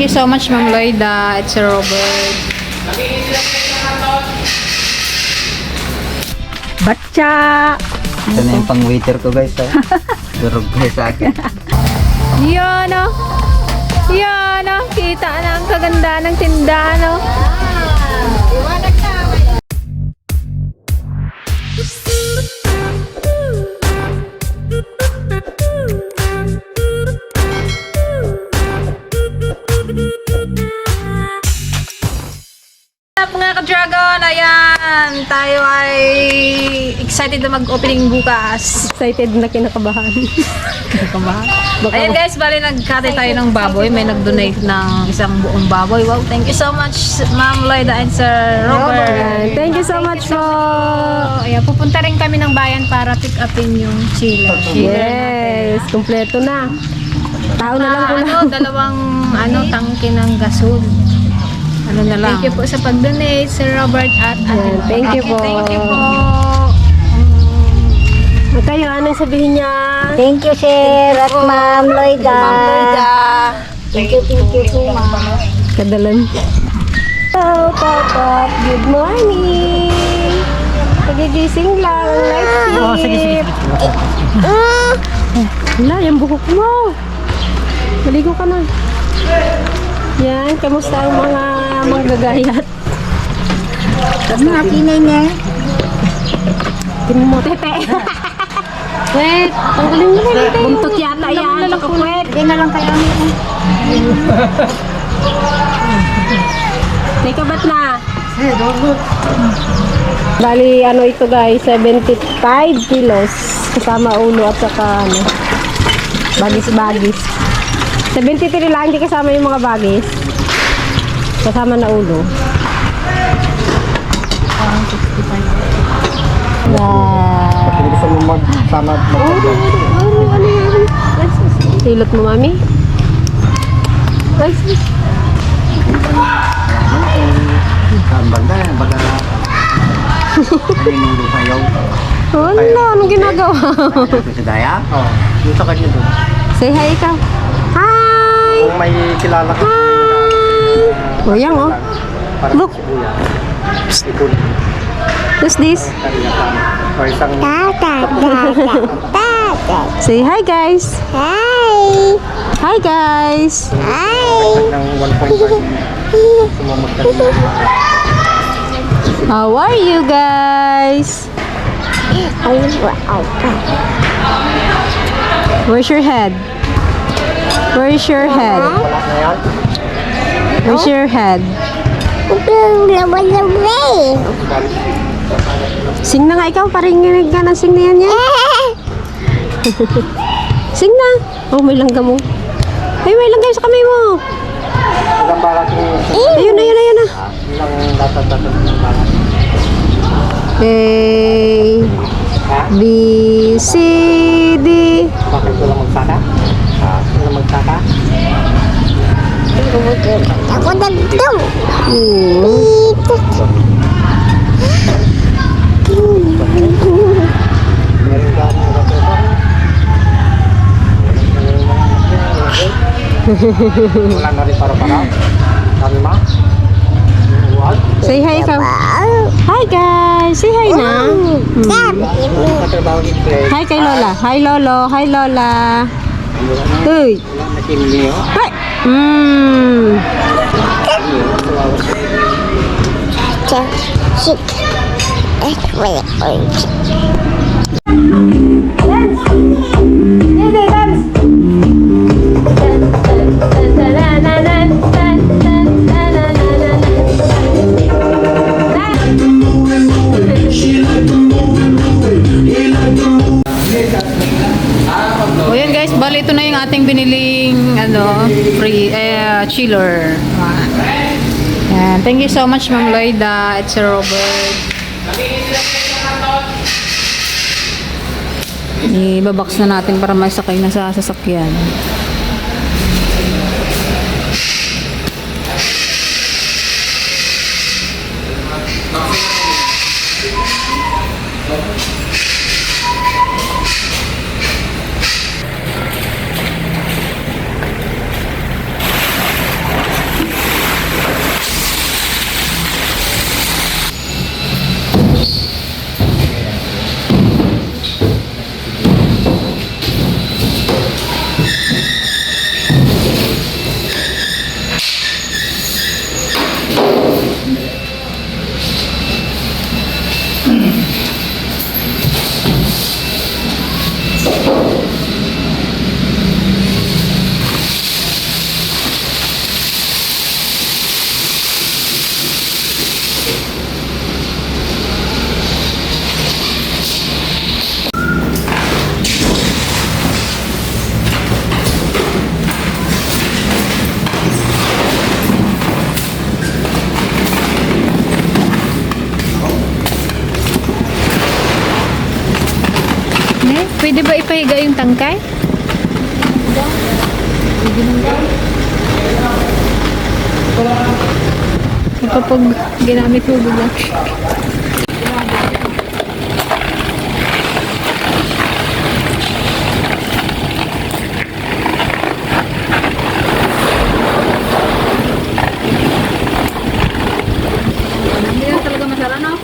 Thank you so much, Ma'am Lloyda. It's Robert. Batcha! Ito na yung pang waiter ko guys ha. Durog kayo sa akin. Yan o. Yan o. Kita na ang kaganda ng tindahan o. What's Tayo ay excited na mag-opening bukas. Excited na kinakabahan. Kinakabahan. Ayan guys, bali nagkate tayo ng baboy. May nag-donate ng isang buong baboy. Wow, thank you so much Ma'am Lloyda and Sir Robert. Thank you so much po! Ayan, pupunta rin kami ng bayan para pick upin yung chiller. Yes, kumpleto na. Tao na lang ano, lang. dalawang ano, tangke ng gasol. Ano na lang. Thank you po sa pag-donate, Sir Robert at Ate. Yan, thank you po. Thank you po. At kayo, anong sabihin niya? Thank you, sir. At ma'am Lloyda. Thank you, thank you po, ma'am. Kadalan. Pop, pop. Good morning! Pagigising lang. Night shift. Oh, sige, sige. Wala, yung buhok mo. Maligo ka na. Yan, kamusta ang mga manggagayat? Tapos mga kinay niya. Tinan mo, Tete. Wait, tanggalin mo na Tete. Buntot yata yan. Nakakwet. Hindi na lang kayo. May kabat na. Bali, ano ito guys, 75 kilos. Kasama ulo at saka ano, bagis-bagis. 73 lang, hindi kasama yung mga bagis. Kasama na ulo. Wow. Gusto mo at? Silot mo, mami? Nice. Saan banda yan? Baga na. Kayo. Wala, anong ginagawa? Si Daya? Oo. Yung sa kanya doon. Say hi ikaw. Hi! Kung may kilala ka. Hi! Oh, yan oh. Para Look. Ipon. Who's this? Or isang Say hi guys. Hi! Hi guys. Hi! ng 1.5. Sumamot ka rin. How are you guys? Where's your head? Where's your head? Where's your head? Sing na nga ikaw, parinig ka ng sing na yan yan. Sing na. Oh, may langgam mo. Ay, may langgam sa kamay mo. Ayun na, ayun na, ayun na. balat. A, B, C, D. Bakit ko lang magsaka? Ah, ko lang magsaka? Ako nagdaw. Hmm. Meron ka ng rato Wala na rin para-para. Sabi ma? What? Say hi ikaw. Hi guys. Say hi na. Katrabaho ni Fred. Hi kay Lola. Hi Lolo. Hi Lola. Uy. Nakinliyo. Hi. Hmm. Chick. That's way orange. O yan guys, bali ito na yung ating biniling ano, free eh, chiller. Yan. Thank you so much Ma'am Lloyda at Sir Robert. Ibabox na natin para masakay na sa sasakyan. Nahiga yung tangkay? Kapag ginamit mo bigla. Hindi na talaga masara, no?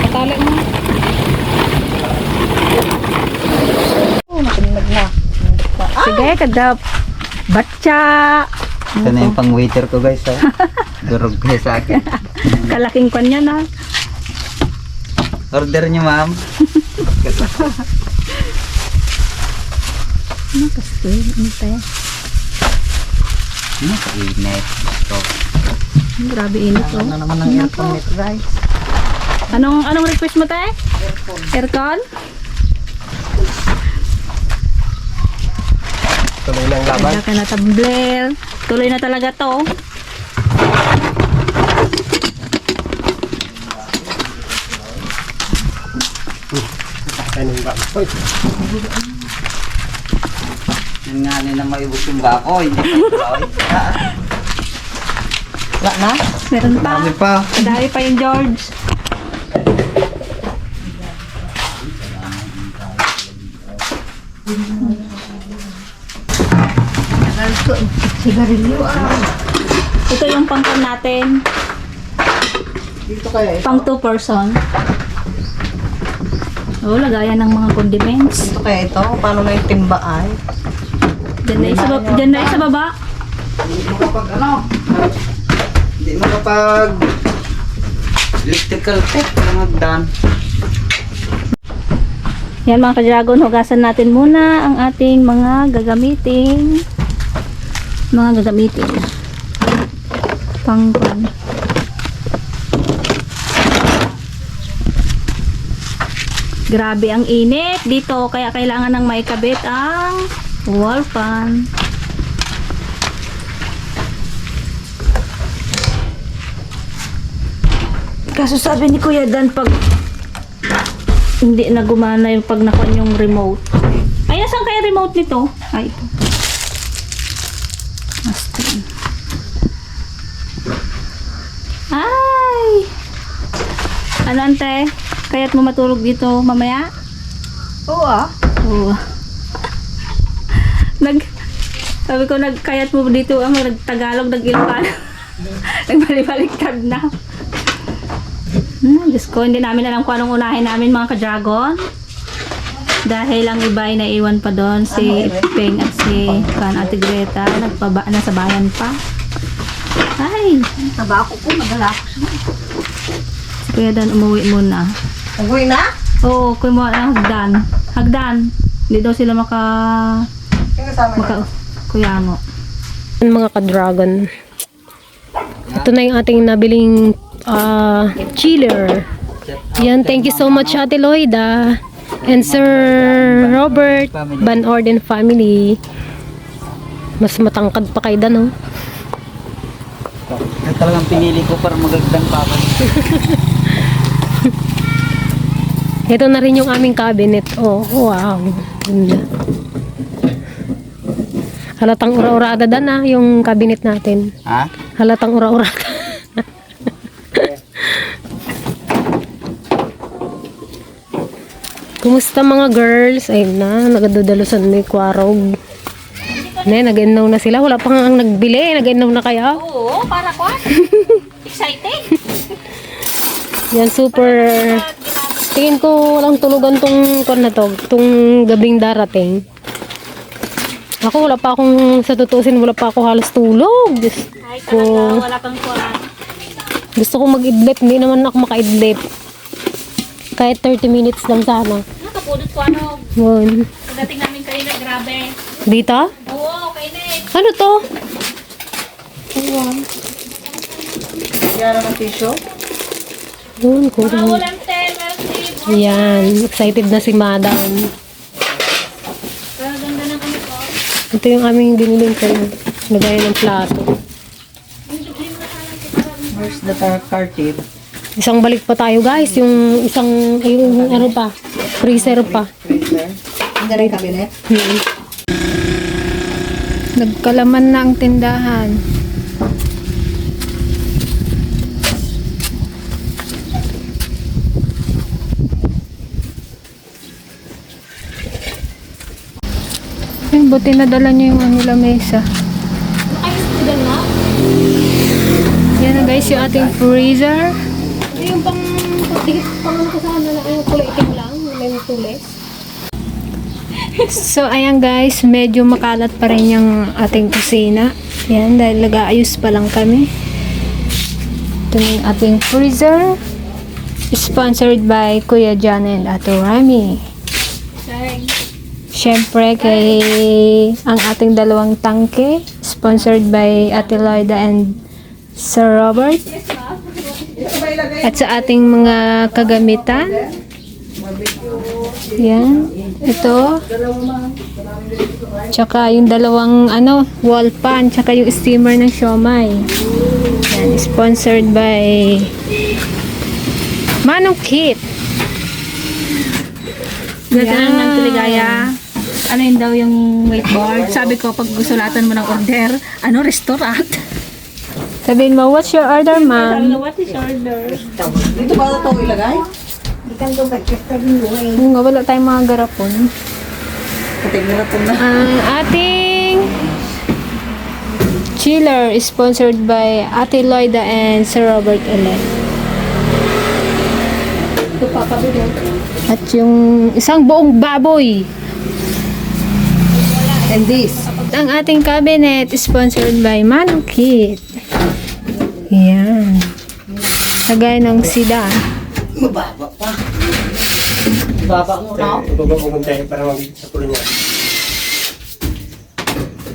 Patali mo. Sige, kadap. Batcha. Ito na yung pang waiter ko guys. Oh. Durog kayo sa akin. Kalaking kwan yan, ha? Order niyo ma'am. Ano kasi? Ano tayo? Hmm, init. Ito. Grabe init, oh. Ano naman ang aircon nito guys? Anong anong request mo tayo? Aircon? Tuloy ng laban. Ka na tumbler. Tuloy na talaga to. Anong ba? Uy, Yung nga na maibos yung bako. Hindi. Wala na? Meron pa. Marami pa. Madami pa yung George. Ito yung pangkan natin. Dito kaya ito. Pang 2 person. Oh, lagayan ng mga condiments. Dito kaya ito. Paano na yung timba ay? Diyan na yung sa, baba- dyan na yung sa baba. Hindi mo kapag ano. Hindi mo kapag electrical tape na magdan. Yan mga ka-dragon, hugasan natin muna ang ating mga gagamitin. Mga gagamitin. Pangpan. Grabe ang init dito, kaya kailangan ng maikabit ang wall fan. Kaso sabi ni Kuya Dan, pag hindi na gumana yung pag nakon yung remote. Ay, saan kaya remote nito? Ay, ito. Ay! Ano, ante? Kaya't mo matulog dito mamaya? Oo ah. Oo. Nag... Sabi ko, nagkayat mo dito, ah, nagtagalog, nag-Ilocano. Nagbalik-baliktad na. Hmm, Diyos ko, hindi namin alam kung anong unahin namin mga ka-dragon. Dahil ang iba ay naiwan pa doon, si Peng at si Kan Ate Greta, nagpaba na sa bayan pa. Ay, Tabako ko, madala ko. si Kuya Dan umuwi muna. Uwi na? Oo, kuya mo ang hagdan. Hagdan. Hindi daw sila maka... Maka kuyango. mga ka-dragon. Ito na yung ating nabiling ah, chiller. Yan, thank you so much Ate Loida. And Sir Robert Van Orden family. Mas matangkad pa kay Dan, oh. Ito talagang pinili ko para magagdan pa ako. Ito na rin yung aming cabinet. Oh, wow. Ganda. Halatang ura-urada Dan, ah, yung cabinet natin. Ha? Halatang ura-urada. Kumusta mga girls? Ayun na, nagadudalusan ni Kwarog. Ne, nag-inaw na sila. Wala pa nga ang nagbili. Nag-inaw na kaya. Oo, para ko. Excited. Yan, super... Tingin ko walang tulugan tong kon na to, tong gabing darating. Ako wala pa akong sa tutusin, wala pa ako halos tulog. Diyos Ay, ko. talaga, wala kang kuwan. Gusto ko mag-idlip, hindi naman ako maka-idlip. Kahit 30 minutes lang sana. Nakapudot ko ano. Yun. Pagdating namin kanina, grabe. Dito? Oo, kainit. Ano to? Kaya naman tissue? Yun, kurang. Ulam te, merci. Yan, excited na si Madam. Pero ganda ng ano ko. Ito yung aming biniling kayo. Lagayan ng plato. Where's the car cartip? Isang balik pa tayo guys, yung isang, yung ano pa, freezer pa. Freezer? Ang galing cabinet? Hmm. Nagkalaman na ang tindahan. Ay, buti nadala niyo yung ano lamesa. Yan na guys, yung ating freezer. Ano lang, may tulis. So, ayan guys, medyo makalat pa rin yung ating kusina. Yan, dahil nag-aayos pa lang kami. Ito yung ating freezer. Sponsored by Kuya John and Ato Rami. Siyempre kay ang ating dalawang tangke. Sponsored by Ate Loida and Sir Robert. At sa ating mga kagamitan. Yan. Ito. Tsaka yung dalawang ano, wall pan. Tsaka yung steamer ng siomay. Yan. Sponsored by Manong Kit. Ganda Yan. ng Tiligaya. Ano yun daw yung whiteboard? Sabi ko, pag gusulatan mo ng order, ano, restaurant? Sabihin mo, what's your order, ma'am? What is order? Dito ba ito ilagay? Yung nga, wala tayong mga garapon. Katignan ito na. Ang ating chiller is sponsored by Ate Loida and Sir Robert Ele. At yung isang buong baboy. And this? Ang ating cabinet is sponsored by Manong Kit. Yan. Lagay ng sida. Mababa pa. Baba mo na.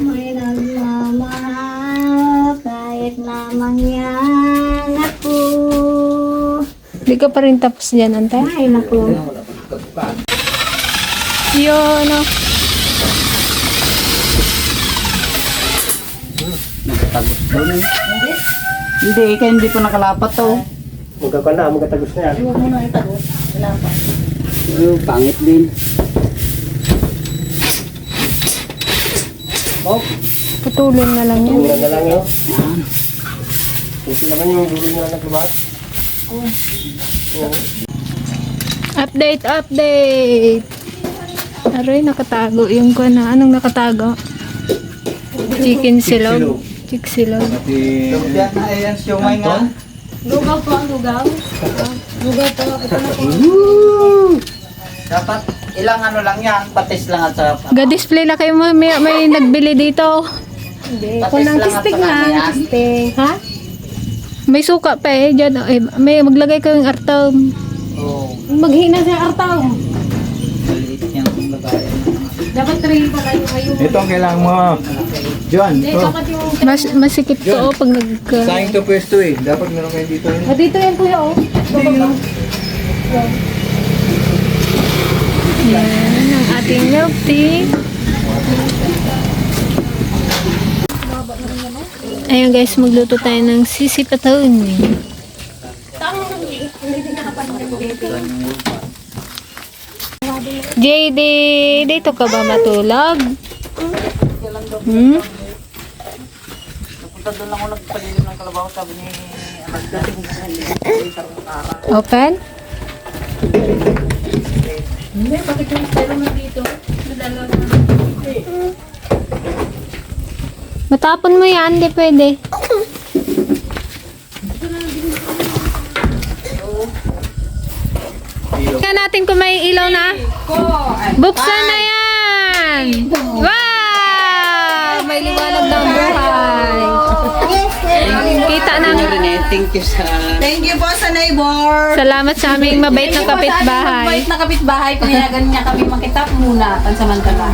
May nagmamahal kahit na mangyan ako. Hindi ka pa rin tapos dyan, ante? Ay, naku. Yun, oh. Nakatagos doon eh. Hindi, kaya hindi pa nakalapat to. Magkakala na, magkatagos na yan. Huwag mo na itagos. Wala pa. Yung pangit din. Oh, Putulin na lang yan. Mura na lang yun. Ito naman yung dulo na naglabas. Update, update! Aray, nakatago yung ko na. Anong nakatago? Chicken silog. Chick silog. Lumpia na ayan siomay nga. Lugaw po ang lugaw. Lugaw po. Ito na po. Dapat ilang ano lang yan, patis lang at sa Ga-display na kayo. May, may nagbili dito. patis lang at sa kanya. Ha? May suka pa eh. Diyan, eh may maglagay kayong artom. Oh, Maghina sa artom. Dapat 3 pa kayo kayo. Ito ang kailangan mo. John, ito. Mas, masikip to oh, pag nag... Sayang to pwesto eh. Dapat meron kayo dito. eh. Ah, dito yan kuya oh. Yan ang ating milk tea. Ayun guys, magluto tayo ng sisipaton. JD, dito ka ba matulog? Hmm? Punta doon lang ako nagpalilim ng kalabaw, sabi ni anak dating Open? Matapon mo yan, di pwede. Tingnan natin kung may ilaw na. Buksan na yan! Wow! May liwanag ng buhay. Kita namin. Thank you sa... Thank you po sa neighbor. Salamat sa aming mabait na kapitbahay. Mabait na kapitbahay. Kung hinagan niya kami makitap muna, pansamantala.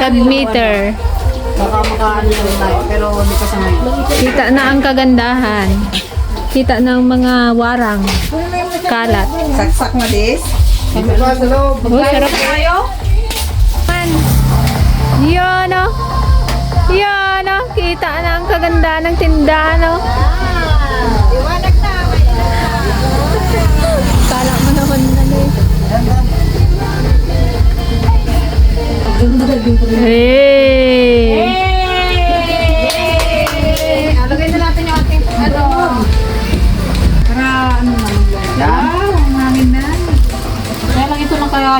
Submitter. Baka makaano lang tayo, pero hindi pa sa ngayon. Kita na ang kagandahan. Kita na ang mga warang. Kalat. Saksak na this. Kami ba sa loob? Oh, sarap kayo. Yan o. Oh. Yan o. Oh. Kita na ang kaganda ng tindahan o. Iwanag na. Kala mo naman na eh. Hey! Hey!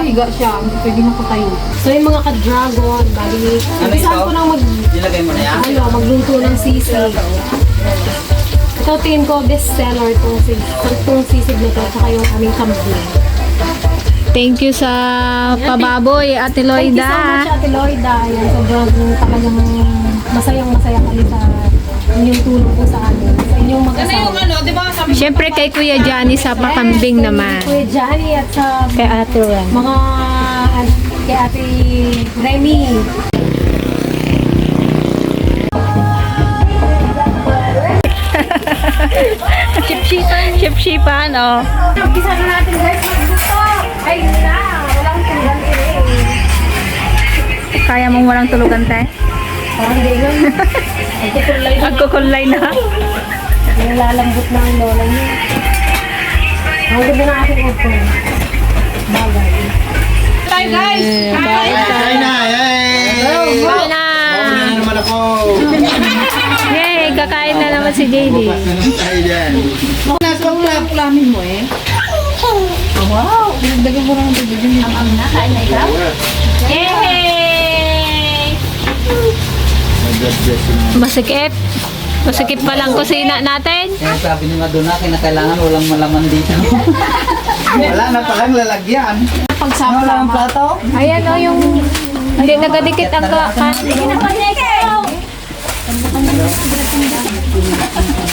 Higa siya. Hindi pwede makatayo. So yung mga ka-dragon, bali, Ano ko nang mag, Nilagay mo na yan? ano, magluto ng sisig. Ito tingin ko best seller itong, sig- itong sisig na to, tsaka yung aming kambing. Thank you sa pababoy, Ate Thank you so Loida. much, Ate Loida. Ayan, sobrang talagang masayang masaya kami sa inyong tulong po sa amin. Inyong mag-asawa. ano, di ba sabi Siyempre kay Kuya Johnny sa pakambing naman. Kuya Johnny at sa Kay Ate Ren. mga kay Ate Remy. Chip-chipan. Chip-chipan, oh. Umpisa na natin guys magluto. Ay, na. Walang tulugan eh. Kaya mong walang tulugan, te? Parang di lang. Nagkukulay na. Magkukulay na. Nilalambot na ang lola niya. Ang ganda ng aking upo. Bagay. tayo guys? Bye. Kain na! Yay! Bye na. Kain na naman ako! Yay, kakain na naman si JD. Bukas na naman tayo dyan. Nasa mo eh. Oh, wow. Dinagdagan mo lang ng tubig. Ang ang na, kain na ikaw? Yay! Masikip. Masikip pa lang kusina natin. Kaya sabi ni Madonna, kinakailangan walang malaman dito. Wala na palang lalagyan. Wala ang plato? Ayan o, yung hindi nagadikit ang kakan.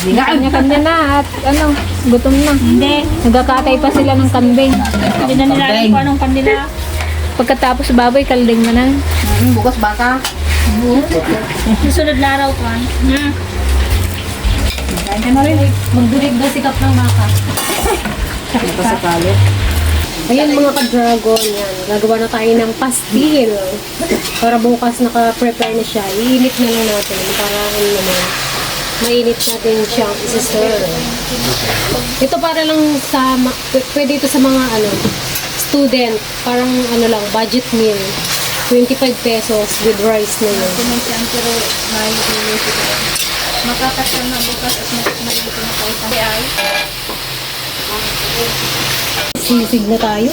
Kanya-kanya na at ano, gutom na. Hindi. Nagkakatay pa sila ng kambing. Hindi na nila alam kung anong kanila. Pagkatapos baboy, kalding mo na. Bukas baka. Susunod na araw pa. Kain ka na rin. Magdurig daw sikap ng maka. Ayan mga ka-dragon yan. Gagawa na tayo ng pastil. Para bukas naka-prepare na siya. Iinit na lang natin. Para ano naman. Mainit natin siyang isi-serve. Ito para lang sa, pwede ito sa mga ano, student. Parang ano lang, budget meal. 25 pesos with rice na yun. Sisig na tayo.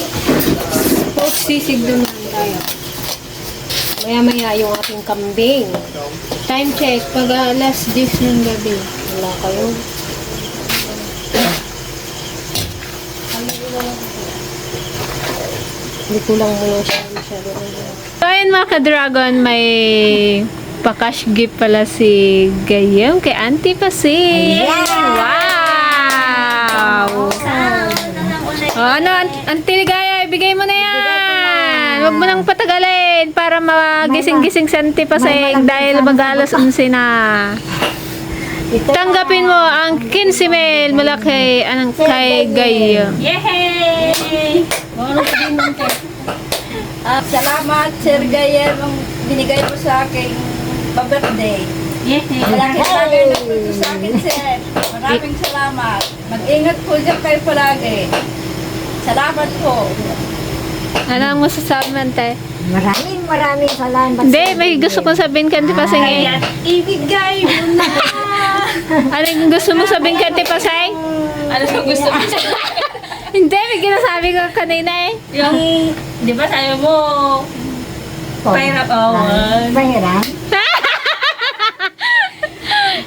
Pork sisig naman tayo. Maya-maya yung ating kambing. Time check, pag alas 10 ng gabi. Wala kayo. Hindi ko lang muna siya masyado. So ayun mga ka-dragon, may pa-cash gift pala si Gayem kay Auntie Pasi. Wow! Oh, ano, Aunt- Auntie Ligaya, ibigay mo na yan. Huwag mo nang patagalin para magising-gising si Auntie Pasi dahil mag-alas 11 na. Tanggapin mo ang 15 mil mula kay, anong, kay Gayem. Ah, salamat, Sir Gayem, ang binigay mo sa akin pa-birthday. Malaking bagay na po sa akin, Sir. Maraming salamat. Mag-ingat po dyan kayo palagi. Salamat po. Ano ang masasabi mo, Ante? Maraming maraming salamat. Hindi, may gusto kong sabihin kay Auntie Pasay. eh. Ibigay mo na. Ano yung gusto mo sabihin Ate Pasay? Ano ba gusto mo? Hindi, may ginasabi ko kanina eh. Yung, di ba sabi mo, pahirap awan. Mahirap.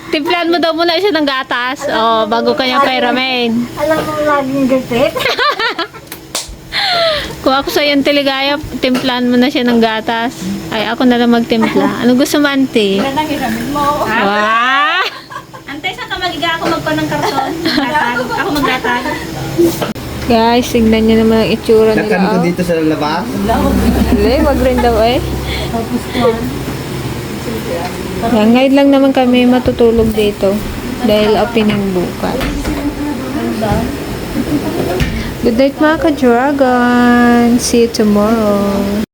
Timplan mo daw muna siya ng gatas. Oh, bago kanya pairamin. Alam mo laging gupit. Kung ako sa yung teligaya, timplan mo na siya ng gatas. Ay, ako na lang magtimpla. Ano gusto mo, auntie? Nanangiramin mo. Wow! Antay, saan ka magiga ako magpa ng karton? Maglatag. Ako maglatag. Guys, tignan nyo naman ang itsura Takan ko nila. Oh. dito sa labas. Hindi, wag rin daw eh. Yan, ngayon lang naman kami matutulog dito. Dahil opening bukas. Good night mga ka-dragon. See you tomorrow.